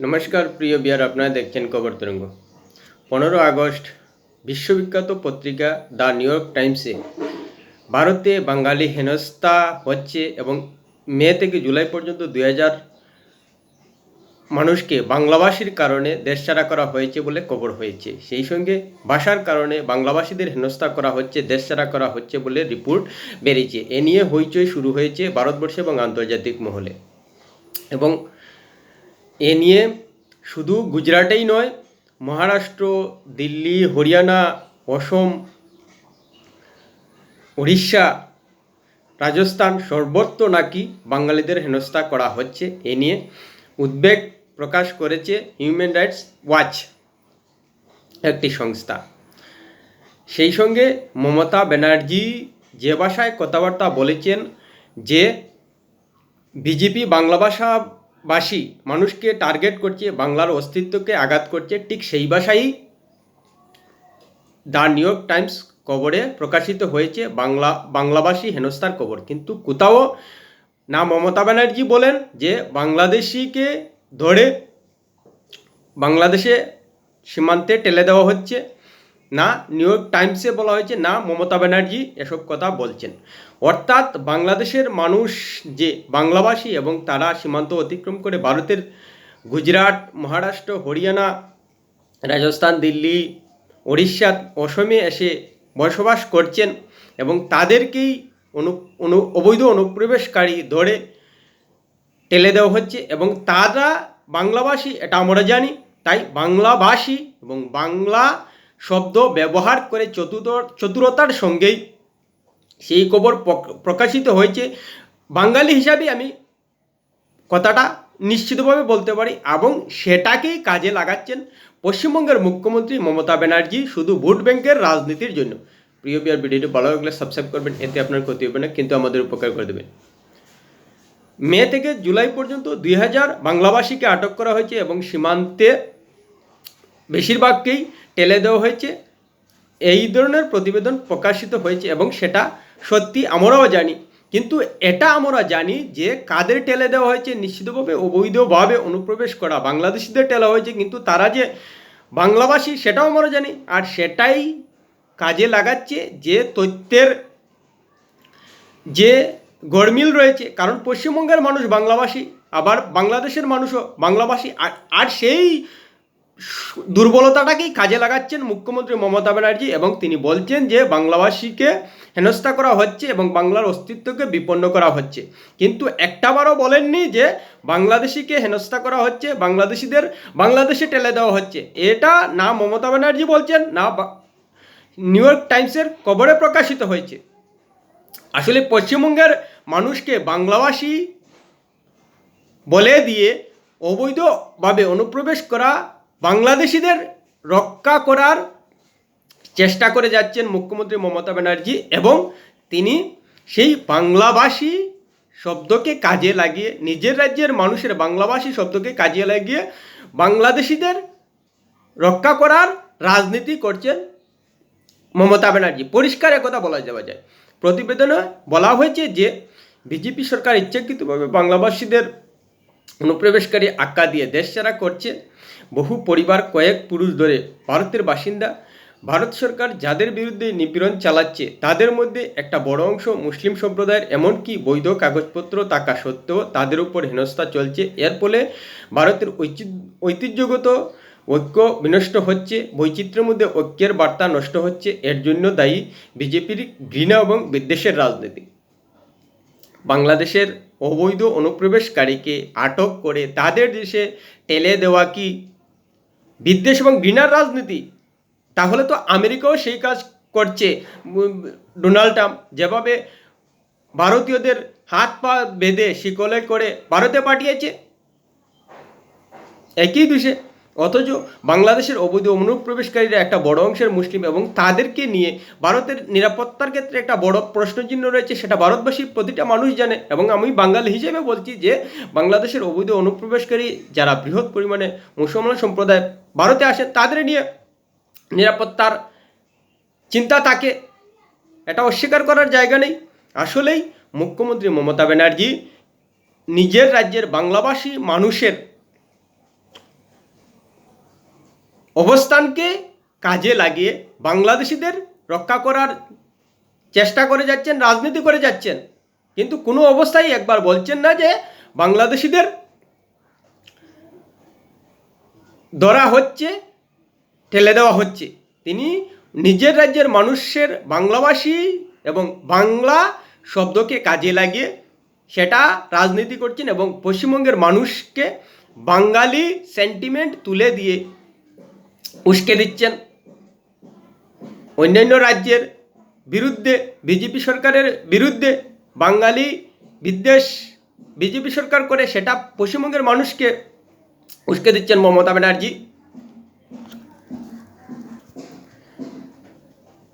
নমস্কার, প্রিয় বিয়ার আপনারা দেখছেন খবর তরঙ্গ। পনেরো আগস্ট, বিশ্ববিখ্যাত পত্রিকা দ্য নিউ ইয়র্ক টাইমসে, ভারতে বাঙালি হেনস্থা হচ্ছে এবং মে থেকে জুলাই পর্যন্ত দুই হাজার মানুষকে বাংলাভাষীর কারণে দেশছাড়া করা হয়েছে বলে খবর হয়েছে। সেই সঙ্গে ভাষার কারণে বাংলাভাষীদের হেনস্থা করা হচ্ছে দেশছাড়া করা হচ্ছে বলে রিপোর্ট বেরিয়েছে। এ নিয়ে হইচই শুরু হয়েছে ভারতবর্ষে এবং আন্তর্জাতিক মহলে। এবং এ নিয়ে শুধু গুজরাটেই নয়, মহারাষ্ট্র, দিল্লি, হরিয়ানা, অসম উড়িষ্যা রাজস্থান সর্বত্র নাকি বাঙালিদের হেনস্থা করা হচ্ছে। এ নিয়ে উদ্বেগ প্রকাশ করেছে হিউম্যান রাইটস ওয়াচ একটি সংস্থা। সেই সঙ্গে মমতা ব্যানার্জি যে ভাষায় কথাবার্তা বলেছেন যে, বিজেপি বাংলা ভাষাভাষী মানুষকে টার্গেট করছে, বাংলার অস্তিত্বকে আঘাত করছে, ঠিক সেই ভাষাই দ্য নিউ ইয়র্ক টাইমস কবরে প্রকাশিত হয়েছে বাংলা বাংলাভাষী হেনস্থার খবর কিন্তু কোথাও না মমতা ব্যানার্জি বলেন যে বাংলাদেশিকে ধরে বাংলাদেশে সীমান্তে টেলে দেওয়া হচ্ছে। না নিউ ইয়র্ক টাইমসে বলা হয়েছে, না মমতা ব্যানার্জি এসব কথা বলছেন। অর্থাৎ বাংলাদেশের মানুষ যে বাংলাভাষী এবং তারা সীমান্ত অতিক্রম করে ভারতের গুজরাট, মহারাষ্ট্র, হরিয়ানা, রাজস্থান, দিল্লি উড়িষ্যা অসমে এসে বসবাস করছেন এবং তাদেরকেই অনু অনু, অবৈধ অনুপ্রবেশকারী ধরে টেলে দেওয়া হচ্ছে এবং তারা বাংলাভাষী এটা আমরা জানি, তাই বাংলাভাষী এবং বাংলা শব্দ ব্যবহার করে চতুর চতুরতার সঙ্গেই সেই খবর প্রকাশিত হয়েছে। বাঙালি হিসাবে আমি কথাটা নিশ্চিতভাবে বলতে পারি এবং সেটাকেই কাজে লাগাচ্ছেন পশ্চিমবঙ্গের মুখ্যমন্ত্রী মমতা ব্যানার্জি শুধু ভোট ব্যাংকের রাজনীতির জন্য। প্রিয় বিয়ার ভিডিওটি ভালো লাগলে সাবস্ক্রাইব করবেন, এতে আপনার ক্ষতি হবে না, কিন্তু আমাদের উপকার করে দেবেন। মে থেকে জুলাই পর্যন্ত দুই হাজার বাংলাভাষীকে আটক করা হয়েছে এবং সীমান্তে বেশিরভাগকেই টেলে দেওয়া হয়েছে। এই ধরনের প্রতিবেদন প্রকাশিত হয়েছে এবং সেটা সত্যি আমরাও জানি। কিন্তু এটা আমরা জানি যে কাদের টেলে দেওয়া হয়েছে, নিশ্চিতভাবে, অবৈধভাবে অনুপ্রবেশ করা বাংলাদেশিদের টেলা হয়েছে, কিন্তু তারা যে বাংলাভাষী, সেটাও আমরা জানি। আর সেটাই কাজে লাগাচ্ছে যে তথ্যের যে গরমিল রয়েছে, কারণ পশ্চিমবঙ্গের মানুষ বাংলাভাষী, আবার বাংলাদেশের মানুষও বাংলাভাষী। আর- সেই দুর্বলতাটাকেই কাজে লাগাচ্ছেন মুখ্যমন্ত্রী মমতা ব্যানার্জি এবং তিনি বলছেন যে বাংলাভাষীকে হেনস্থা করা হচ্ছে এবং বাংলার অস্তিত্বকে বিপন্ন করা হচ্ছে। কিন্তু একটাবারও বলেননি যে বাংলাদেশিকে হেনস্থা করা হচ্ছে, বাংলাদেশিদের, বাংলাদেশে টেলে দেওয়া হচ্ছে। এটা না মমতা ব্যানার্জি বলছেন, না নিউ ইয়র্ক টাইমসের খবরে প্রকাশিত হয়েছে। আসলে পশ্চিমবঙ্গের মানুষকে বাংলাভাষী বলে দিয়ে অবৈধভাবে অনুপ্রবেশ করা বাংলাদেশিদের রক্ষা করার চেষ্টা করে যাচ্ছেন মুখ্যমন্ত্রী মমতা ব্যানার্জি এবং তিনি সেই বাংলাভাষী শব্দকে কাজে লাগিয়ে, নিজের রাজ্যের মানুষের বাংলাভাষী শব্দকে কাজে লাগিয়ে বাংলাদেশিদের রক্ষা করার রাজনীতি করছেন মমতা ব্যানার্জি। পরিষ্কার একথা বলা যাওয়া যায় প্রতিবেদনে বলা হয়েছে যে, বিজেপি সরকার ইচ্ছাকৃতভাবে বাংলাভাষীদের অনুপ্রবেশকারী আখ্যা দিয়ে দেশছাড়া করছে বহু পরিবার কয়েক পুরুষ ধরে। ভারতের বাসিন্দা, ভারত সরকার যাদের বিরুদ্ধে নিপীড়ন চালাচ্ছে, তাদের মধ্যে একটা বড় অংশ মুসলিম সম্প্রদায়ের। এমনকি বৈধ কাগজপত্র থাকা সত্ত্বেও তাদের উপর হেনস্থা চলছে। এর ফলে ভারতের ঐতিহ্যগত ঐক্য বিনষ্ট হচ্ছে, বৈচিত্র্যের মধ্যে ঐক্যের বার্তা নষ্ট হচ্ছে। এর জন্য দায়ী বিজেপির ঘৃণা এবং বিদ্বেষের রাজনীতি। বাংলাদেশের অবৈধ অনুপ্রবেশকারীকে আটক করে তাদের দেশে টেলে দেওয়া কি বিদ্বেষ এবং ঘৃণার রাজনীতি? তাহলে তো আমেরিকাও সেই কাজ করছে। ডোনাল্ড ট্রাম্প যেভাবে ভারতীয়দের হাত পা বেঁধে শিকলে করে ভারতে পাঠিয়েছে, একই দেশে অথচ বাংলাদেশের অবৈধ অনুপ্রবেশকারীরা একটা বড় অংশের মুসলিম এবং তাদেরকে নিয়ে ভারতের নিরাপত্তার ক্ষেত্রে একটা বড় প্রশ্নচিহ্ন রয়েছে, সেটা ভারতবাসী প্রতিটা মানুষ জানে। এবং আমি বাঙালি হিসেবে বলছি যে, বাংলাদেশের অবৈধ অনুপ্রবেশকারী যারা বৃহৎ পরিমাণে মুসলমান সম্প্রদায় ভারতে আসে, তাদের নিয়ে নিরাপত্তার চিন্তা থাকে। এটা অস্বীকার করার জায়গা নেই। আসলেই মুখ্যমন্ত্রী মমতা ব্যানার্জি নিজের রাজ্যের বাংলাভাষী মানুষের অবস্থানকে কাজে লাগিয়ে বাংলাদেশিদের রক্ষা করার চেষ্টা করে যাচ্ছেন, রাজনীতি করে যাচ্ছেন। কিন্তু কোনো অবস্থায় একবার বলছেন না যে বাংলাদেশিদের ধরা হচ্ছে, ঠেলে দেওয়া হচ্ছে। তিনি নিজের রাজ্যের মানুষের বাংলাভাষী এবং বাংলা শব্দকে কাজে লাগিয়ে সেটা রাজনীতি করছেন এবং পশ্চিমবঙ্গের মানুষকে বাঙালি সেন্টিমেন্ট তুলে দিয়ে উস্কে দিচ্ছেন। অন্যান্য রাজ্যের বিরুদ্ধে বিজেপি সরকারের বিরুদ্ধে বাঙালি বিদ্বেষ বিজেপি সরকার করে, সেটা পশ্চিমবঙ্গের মানুষকে উস্কে দিচ্ছেন মমতা ব্যানার্জি।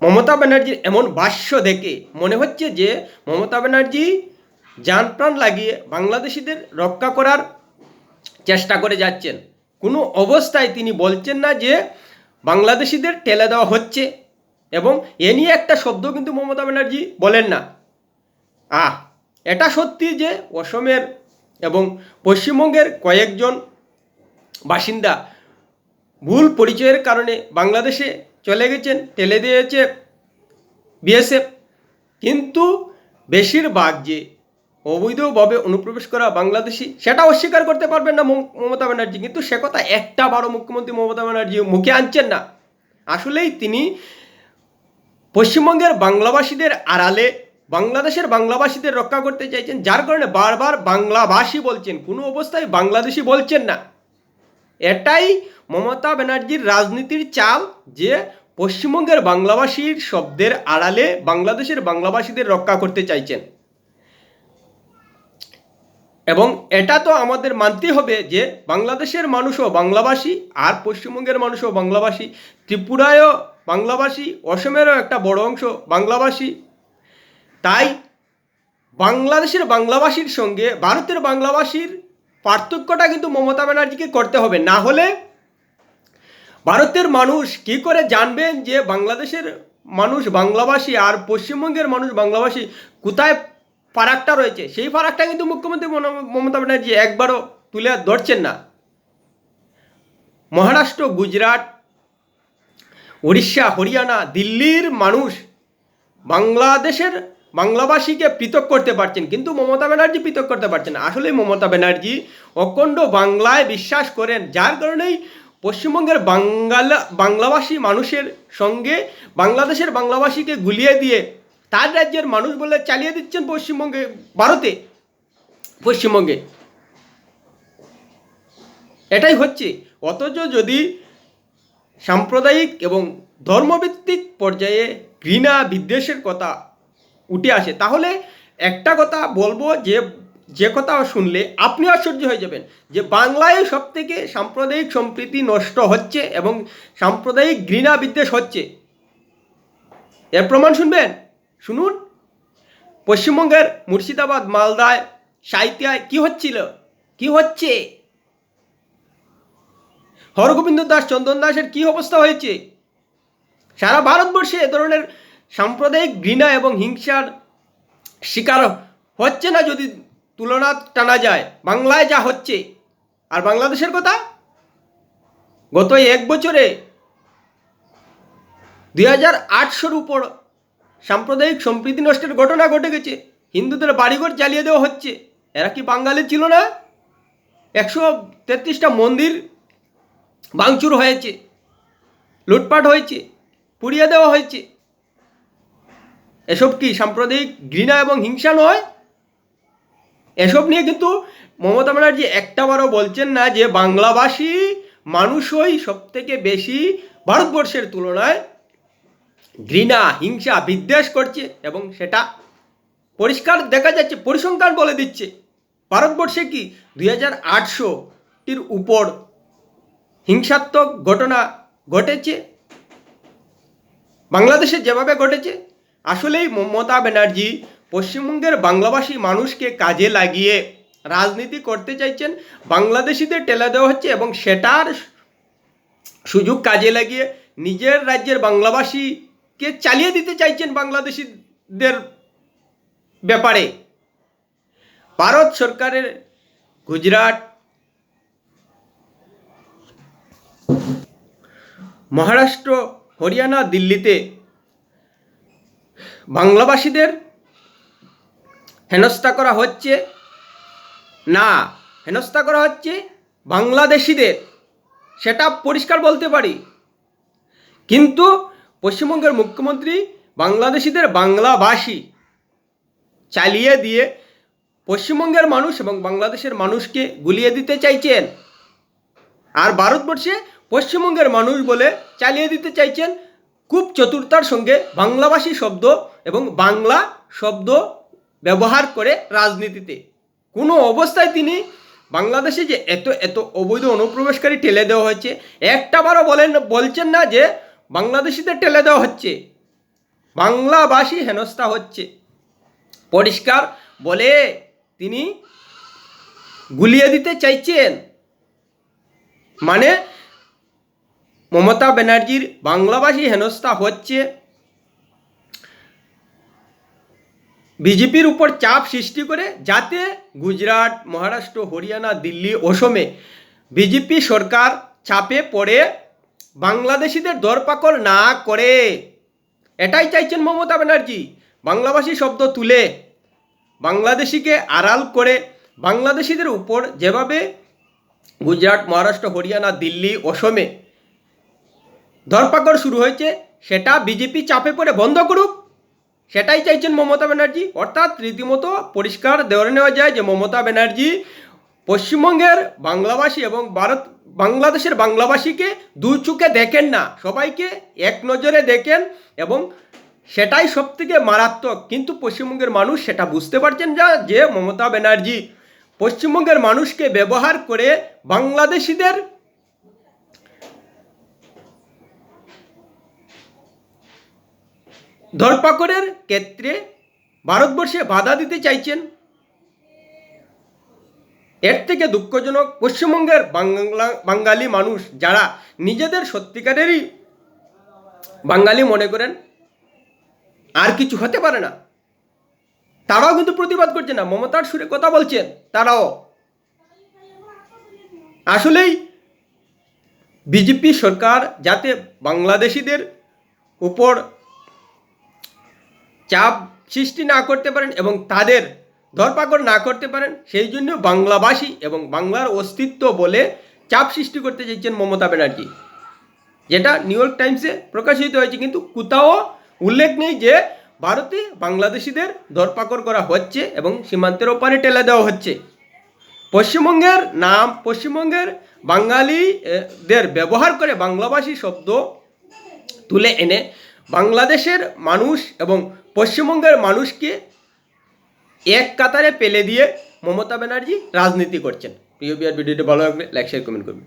মমতা ব্যানার্জির এমন ভাষ্য দেখে মনে হচ্ছে যে মমতা ব্যানার্জি যান প্রাণ লাগিয়ে বাংলাদেশিদের রক্ষা করার চেষ্টা করে যাচ্ছেন। কোনো অবস্থায় তিনি বলছেন না যে বাংলাদেশিদের ঠেলে দেওয়া হচ্ছে। এবং এ নিয়ে একটা শব্দ কিন্তু মমতা ব্যানার্জি বলেন না। আহ, এটা সত্যি যে অসমের এবং পশ্চিমবঙ্গের কয়েকজন বাসিন্দা ভুল পরিচয়ের কারণে বাংলাদেশে চলে গেছেন, ঠেলে দিয়েছে বিএসএফ। কিন্তু বেশিরভাগ যে অবৈধভাবে অনুপ্রবেশ করা বাংলাদেশি সেটা অস্বীকার করতে পারবেন না মম- মমতা ব্যানার্জি। কিন্তু সে কথা একটা বারো মুখ্যমন্ত্রী মমতা ব্যানার্জি মুখে আনছেন না। আসলেই তিনি পশ্চিমবঙ্গের বাংলাভাষীদের আড়ালে, বাংলাদেশের বাংলাভাষীদের রক্ষা করতে চাইছেন, যার কারণে বারবার বাংলাভাষী বলছেন, কোনো অবস্থায় বাংলাদেশি বলছেন না। এটাই মমতা ব্যানার্জির রাজনীতির চাল, যে পশ্চিমবঙ্গের বাংলাভাষীর শব্দের আড়ালে বাংলাদেশের বাংলাভাষীদের রক্ষা করতে চাইছেন। এবং এটা তো আমাদের মানতে হবে যে বাংলাদেশের মানুষও বাংলাভাষী আর পশ্চিমবঙ্গের মানুষও বাংলাভাষী ত্রিপুরায়ও বাংলাভাষী অসমেরও একটা বড় অংশ বাংলাভাষী তাই বাংলাদেশের বাংলাভাষীর সঙ্গে ভারতের বাংলাভাষীর পার্থক্যটা কিন্তু মমতা ব্যানার্জিকে করতে হবে। না হলে ভারতের মানুষ কি করে জানবেন যে বাংলাদেশের মানুষ বাংলাভাষী আর পশ্চিমবঙ্গের মানুষ বাংলাভাষী কোথায় ফারাকটা রয়েছে। সেই ফারাকটা কিন্তু মুখ্যমন্ত্রী মমতা ব্যানার্জি একবারও তুলে ধরছেন না। মহারাষ্ট্র, গুজরাট উড়িষ্যা হরিয়ানা, দিল্লির মানুষ বাংলাদেশের বাংলাভাষীকে পৃথক করতে পারছেন, কিন্তু মমতা ব্যানার্জি পৃথক করতে পারছেন আসলে মমতা ব্যানার্জি অখণ্ড বাংলায় বিশ্বাস করেন, যার কারণেই পশ্চিমবঙ্গের বাংলা বাংলাভাষী মানুষের সঙ্গে বাংলাদেশের বাংলাভাষীকে গুলিয়ে দিয়ে তার রাজ্যের মানুষ বলে চালিয়ে দিচ্ছেন পশ্চিমবঙ্গে, ভারতে। পশ্চিমবঙ্গে। এটাই হচ্ছে। অথচ যদি সাম্প্রদায়িক এবং ধর্মভিত্তিক পর্যায়ে ঘৃণা বিদ্বেষের কথা উঠে আসে, তাহলে একটা কথা বলব যে যে কথা শুনলে আপনি আশ্চর্য হয়ে যাবেন যে বাংলায় সব থেকে সাম্প্রদায়িক সম্প্রীতি নষ্ট হচ্ছে এবং সাম্প্রদায়িক ঘৃণা বিদ্বেষ হচ্ছে। এর প্রমাণ শুনবেন? শুনুন। পশ্চিমবঙ্গের মুর্শিদাবাদ, মালদায় সাহিত্যায় কি হচ্ছিল? কি হচ্ছে? হরগোবিন্দ দাস, চন্দন দাসের কি অবস্থা হয়েছে? সারা ভারতবর্ষে এ ধরনের সাম্প্রদায়িক ঘৃণা এবং হিংসার শিকার হচ্ছে না যদি তুলনা টানা যায়। বাংলায় যা হচ্ছে। আর বাংলাদেশের কথা? গত এক বছরে দুই হাজার আটশোর উপর সাম্প্রদায়িক সম্প্রীতি নষ্টের ঘটনা ঘটে গেছে। হিন্দুদের বাড়িঘর জ্বালিয়ে দেওয়া হচ্ছে। এরা কি বাঙালি ছিল না? একশো তেত্রিশটা মন্দির ভাঙচুর হয়েছে, লুটপাট হয়েছে, পুড়িয়ে দেওয়া হয়েছে। এসব কি সাম্প্রদায়িক ঘৃণা এবং হিংসা নয়? এসব নিয়ে কিন্তু মমতা ব্যানার্জি একটাবারও বলছেন না যে বাংলাভাষী মানুষই সব থেকে বেশি ভারতবর্ষের তুলনায় ঘৃণা, হিংসা বিদ্বেষ করছে এবং সেটা পরিষ্কার দেখা যাচ্ছে, পরিসংখ্যান বলে দিচ্ছে। ভারতবর্ষে কি দুই হাজার আটশোটির উপর হিংসাত্মক ঘটনা ঘটেছে? বাংলাদেশে যেভাবে ঘটেছে, আসলেই মমতা ব্যানার্জি পশ্চিমবঙ্গের বাংলাভাষী মানুষকে কাজে লাগিয়ে রাজনীতি করতে চাইছেন, বাংলাদেশিদের টেলা দেওয়া হচ্ছে এবং সেটার সুযোগ কাজে লাগিয়ে নিজের রাজ্যের বাংলাভাষীকে চালিয়ে দিতে চাইছেন বাংলাদেশিদের ব্যাপারে? ভারত সরকারের গুজরাট মহারাষ্ট্র, হরিয়ানা, দিল্লিতে বাংলাভাষীদের হেনস্থা করা হচ্ছে? না, হেনস্থা করা হচ্ছে বাংলাদেশিদের। সেটা পরিষ্কার বলতে পারি। কিন্তু পশ্চিমবঙ্গের মুখ্যমন্ত্রী বাংলাদেশিদের বাংলাভাষী চালিয়ে দিয়ে পশ্চিমবঙ্গের মানুষ এবং বাংলাদেশের মানুষকে গুলিয়ে দিতে চাইছেন। আর ভারতবর্ষে পশ্চিমবঙ্গের মানুষ বলে চালিয়ে দিতে চাইছেন খুব চতুরতার সঙ্গে বাংলাভাষী শব্দ এবং বাংলা শব্দ ব্যবহার করে রাজনীতিতে। কোনো অবস্থায় তিনি বাংলাদেশে যে এত এত অবৈধ অনুপ্রবেশকারী ঠেলে দেওয়া হয়েছে একটাবারও বলেন, বলছেন না যে বাংলাদেশিদের ঠেলে দেওয়া হচ্ছে। বাংলাভাষী হেনস্থা হচ্ছে। পরিষ্কার বলে তিনি গুলিয়ে দিতে চাইছেন। মানে মমতা ব্যানার্জির বাংলাভাষী হেনস্থা হচ্ছে। বিজেপির উপর চাপ সৃষ্টি করে যাতে গুজরাট, মহারাষ্ট্র, হরিয়ানা, দিল্লি অসমে বিজেপি সরকার চাপে পড়ে। বাংলাদেশিদের দরপাকড় না করে। এটাই চাইছেন মমতা ব্যানার্জি। বাংলাভাষী শব্দ তুলে। বাংলাদেশিকে আড়াল করে। বাংলাদেশিদের উপর যেভাবে গুজরাট, মহারাষ্ট্র, হরিয়ানা, দিল্লি, অসমে ধরপাকড় শুরু হয়েছে, সেটা বিজেপি চাপে পড়ে বন্ধ করুক। সেটাই চাইছেন মমতা ব্যানার্জি। অর্থাৎ রীতিমতো পরিষ্কার ধরে নেওয়া যায় যে মমতা ব্যানার্জি পশ্চিমবঙ্গের বাংলাভাষী এবং ভারত, বাংলাদেশের বাংলাভাষীকে দুই চোখে দেখেন না। সবাইকে এক নজরে দেখেন এবং সেটাই সব থেকে মারাত্মক। কিন্তু পশ্চিমবঙ্গের মানুষ সেটা বুঝতে পারছেন যা যে মমতা ব্যানার্জি পশ্চিমবঙ্গের মানুষকে ব্যবহার করে বাংলাদেশিদের ধরপাকড়ের ক্ষেত্রে ভারতবর্ষে বাধা দিতে চাইছেন। এর থেকে দুঃখজনক পশ্চিমবঙ্গের বাংলা, বাঙালি মানুষ যারা নিজেদের সত্যিকারেরই বাঙালি মনে করেন, আর কিছু হতে পারে না। তারাও কিন্তু প্রতিবাদ করছে না। মমতার সুরে কথা বলছেন, তারাও। আসলেই বিজেপি সরকার যাতে বাংলাদেশিদের উপর চাপ সৃষ্টি না করতে পারেন এবং তাদের ধরপাকড় না করতে পারেন, সেই জন্য বাংলাভাষী এবং বাংলার অস্তিত্ব বলে চাপ সৃষ্টি করতে চাইছেন মমতা ব্যানার্জি। যেটা নিউ ইয়র্ক টাইমসে প্রকাশিত হয়েছে, কিন্তু কোথাও উল্লেখ নেই যে ভারতে বাংলাদেশিদের ধরপাকড় করা হচ্ছে এবং সীমান্তের ওপারে টেলে দেওয়া হচ্ছে। পশ্চিমবঙ্গের নাম, পশ্চিমবঙ্গের বাঙালিদের ব্যবহার করে বাংলাভাষী শব্দ তুলে এনে বাংলাদেশের মানুষ এবং পশ্চিমবঙ্গের মানুষকে এক কাতারে পেলে দিয়ে মমতা ব্যানার্জি রাজনীতি করছেন। প্রিয় বিয়ার ভিডিওটি ভালো লাগবে লাইক শেয়ার কমেন্ট করবেন।